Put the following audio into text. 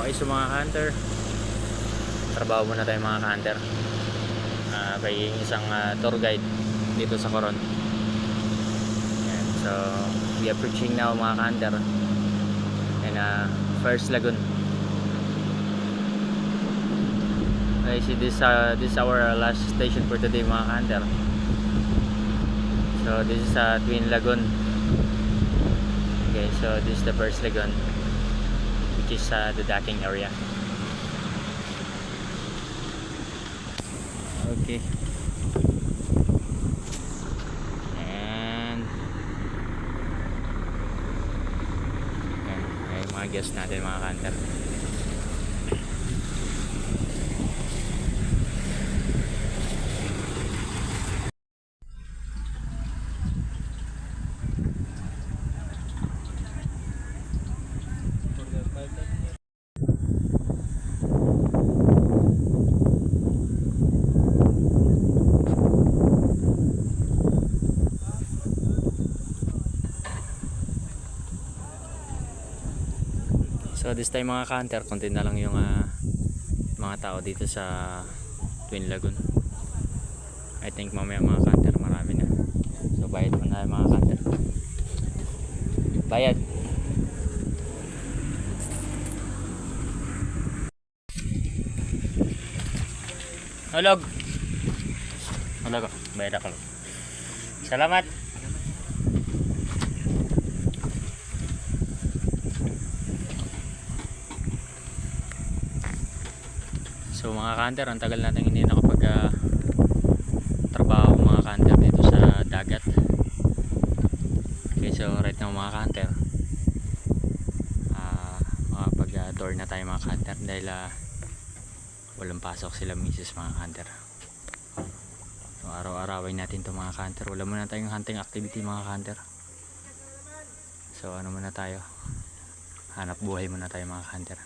Okay, so mga hunter, trabaho muna tayo mga hunter. Uh, kay isang ah, tour guide dito sa Coron. Yan, so, we are preaching now mga hunter. And uh, first lagoon. Okay, see this uh, this is our last station for today mga hunter. So this is uh, Twin Lagoon. Okay, so this is the first lagoon which is uh, the docking area. Okay. And yung mga guests natin mga hunter. So this time mga counter, konti na lang yung ah, mga tao dito sa Twin Lagoon. I think mamaya mga counter marami na. So bayad muna tayo mga counter. Bayad. Hulog. Hulog. ako. Bayad ako. Salamat. So mga kanter, ang tagal natin hindi nakapag ah, trabaho mga kanter dito sa dagat. Okay, so right now mga kanter, ah makapag ah, tour na tayo mga kanter dahil ah, walang pasok sila misis mga kanter. So araw-arawin natin to mga kanter. Wala muna tayong hunting activity mga kanter. So ano muna tayo? Hanap buhay muna tayo mga kanter.